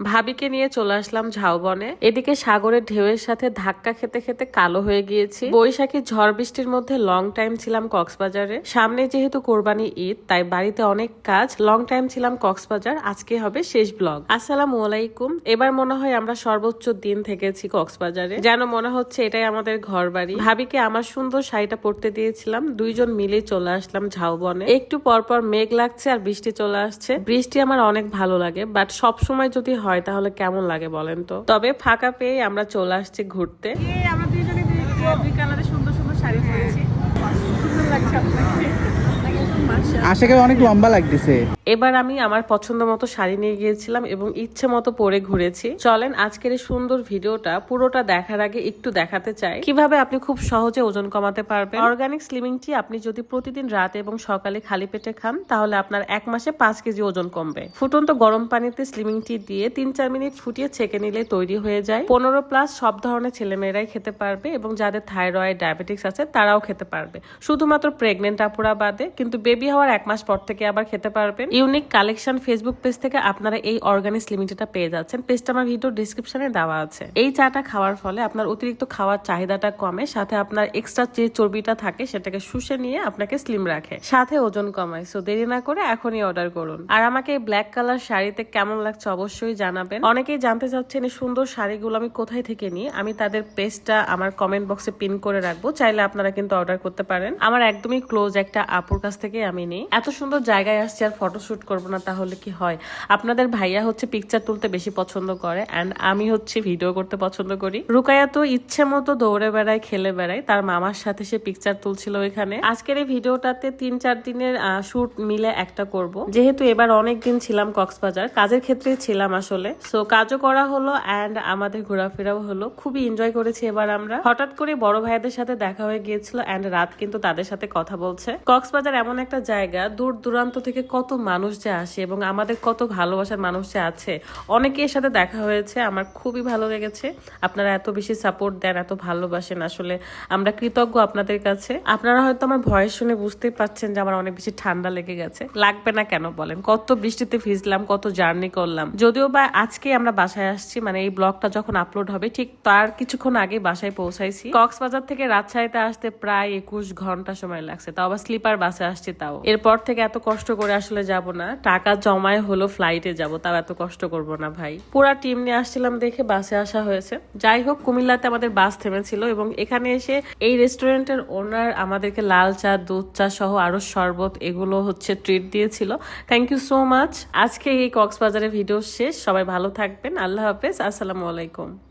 ভাবিকে নিয়ে চলে আসলাম ঝাউবনে। এদিকে সাগরের ঢেউয়ের সাথে ধাক্কা খেতে খেতে কালো হয়ে গিয়েছি। বৈশাখী ঝড় বৃষ্টির মধ্যে লং টাইম ছিলাম কক্সবাজারে। সামনে যেহেতু কোরবানি ঈদ, তাই বাড়িতে অনেক কাজ। লং টাইম ছিলাম কক্সবাজার। আজকে হবে শেষ ব্লগ আসসালামু আলাইকুম। এবার মনে হয় আমরা সর্বোচ্চ দিন থেকেছি কক্সবাজারে। যেন মনে হচ্ছে এটাই আমাদের ঘর বাড়ি ভাবিকে আমার সুন্দর শাড়িটা পরতে দিয়েছিলাম। দুইজন মিলে চলে আসলাম ঝাউবনে। একটু পর পর মেঘ লাগছে আর বৃষ্টি চলে আসছে। বৃষ্টি আমার অনেক ভালো লাগে বাট সব সময় যদি হয় তাহলে কেমন লাগে বলেন তো? তবে ফাঁকা পেয়ে আমরা চলে আসছি ঘুরতে। আমরা দুজনে দুই কালারে সুন্দর সুন্দর শাড়ি পরেছি। সুন্দর লাগছে আপনাকে। আশাকে অনেক লম্বা লাগতেছে। এবার আমি আমার পছন্দ মতো শাড়ি নিয়ে গিয়েছিলাম এবং ইচ্ছে মতো পরে ঘুরেছি। চলেন, আজকের এই সুন্দর ভিডিওটা পুরোটা দেখার আগে একটু দেখাতে চাই। কীভাবে আপনি খুব সহজে ওজন কমাতে পারবেন? অর্গানিক স্লিমিং টি আপনি যদি প্রতিদিন রাতে এবং সকালে খালি পেটে খান, তাহলে আপনার এক মাসে পাঁচ কেজি ওজন কমবে। ফুটন্ত গরম পানিতে স্লিমিং টি দিয়ে তিন চার মিনিট ফুটিয়ে ছেঁকে নিলে তৈরি হয়ে যায়। পনেরো প্লাস সব ধরনের ছেলেমেয়েরাই খেতে পারবে এবং যাদের থাইরয়েড ডায়াবেটিক্স আছে, তারাও খেতে পারবে। শুধুমাত্র প্রেগনেন্ট আপুরা বাদে, কিন্তু বেবি হওয়ার এক মাস পর থেকে আবার খেতে পারবেন। ইউনিক কালেকশন ফেসবুক পেজ থেকে আপনারা এই অর্গানিক লিমিটেডটা পেয়ে যাচ্ছেন। পেজটা আমার ভিডিও ডিসক্রিপশনে দেওয়া আছে। এই চাটা খাওয়ার ফলে আপনার অতিরিক্ত খাওয়ার চাহিদাটা কমে, সাথে আপনার এক্সট্রা যে চর্বিটা থাকে সেটাকে শুষে নিয়ে আপনাকে স্লিম রাখে। সাথে ওজন কমায় সো দেরি না করে এখনই অর্ডার করুন। আর আমাকে এই ব্ল্যাক কালার শাড়িতে কেমন লাগছে অবশ্যই জানাবেন। অনেকেই জানতে চাচ্ছেন এই সুন্দর শাড়িগুলো আমি কোথায় থেকে নিই? আমি তাদের পেজটা আমার কমেন্ট বক্সে পিন করে রাখব। চাইলে আপনারা কিন্তু অর্ডার করতে পারেন। আমার একদমই ক্লোজ একটা আপুর কাছ থেকে আমি নিই। এত সুন্দর জায়গায় আসছি আর ফটো শুট করব না তাহলে কি হয়? আপনাদের ভাইয়া হচ্ছে পিকচার তুলতে বেশি পছন্দ করে অ্যান্ড আমি হচ্ছে ভিডিও করতে পছন্দ করি। রুকায়া তো ইচ্ছে মতো দৌড়ে বেড়ায়, খেলে বেড়ায়, তার মামার সাথে সে পিকচার তুলছিল ওইখানে। আজকের এই ভিডিওটাতে তিন চার দিনের শুট মিলে একটা করব। যেহেতু এবার অনেক দিন ছিলাম কক্সবাজার, কাজের ক্ষেত্রে ছিলাম আসলে। সো কাজও করা হলো অ্যান্ড আমাদের ঘোরাফেরাও হলো। খুবই এনজয় করেছি এবার আমরা। হঠাৎ করে বড় ভাইদের সাথে দেখা হয়ে গিয়েছিল অ্যান্ড রাত কিন্তু তাদের সাথে কথা বলছে। কক্সবাজার এমন একটা জায়গা দূর দূরান্ত থেকে কত মানুষ যে আসে এবং আমাদের কত ভালোবাসার মানুষ যে আছে। অনেকের সাথে দেখা হয়েছে, আমার খুবই ভালো লেগেছে। আপনারা এত বেশি সাপোর্ট দেন, এত ভালোবাসেন, আসলে আমরা কৃতজ্ঞ আপনাদের কাছে। আপনারা হয়তো আমার ভয়েস শুনে বুঝতেই পারছেন যে আমার অনেক বেশি ঠান্ডা লেগে গেছে। লাগবে না কেন বলেন? কত বৃষ্টিতে ভিজলাম, কত জার্নি করলাম। যদিও বা আজকে আমরা বাসায় আসছি মানে এই ব্লগটা যখন আপলোড হবে, ঠিক তার কিছুক্ষণ আগে বাসায় পৌঁছাইছি। কক্সবাজার থেকে রাজশাহীতে আসতে প্রায় একুশ ঘণ্টা সময় লাগছে, তাও আবার স্লিপার বাসে আসছি তাও। এরপর থেকে এত কষ্ট করে আসলে যাব না। টাকা জমায় হলো ফ্লাইটে যাব, তাও এত কষ্ট করব না ভাই। পুরা টিম নিয়ে আসছিলাম দেখে বাসে আসা হয়েছে। যাই হোক, কুমিল্লাতে আমাদের বাস থেমেছিল এবং এখানে এসে এই রেস্টুরেন্টের ওনার আমাদেরকে লাল চা, দুধ চা সহ আরও শরবত এগুলো হচ্ছে ট্রিট দিয়েছিল। থ্যাংক ইউ সো মাচ আজকে এই কক্সবাজারের ভিডিও শেষ। সবাই ভালো থাকবেন। আল্লাহ হাফেজ। আসসালামু আলাইকুম।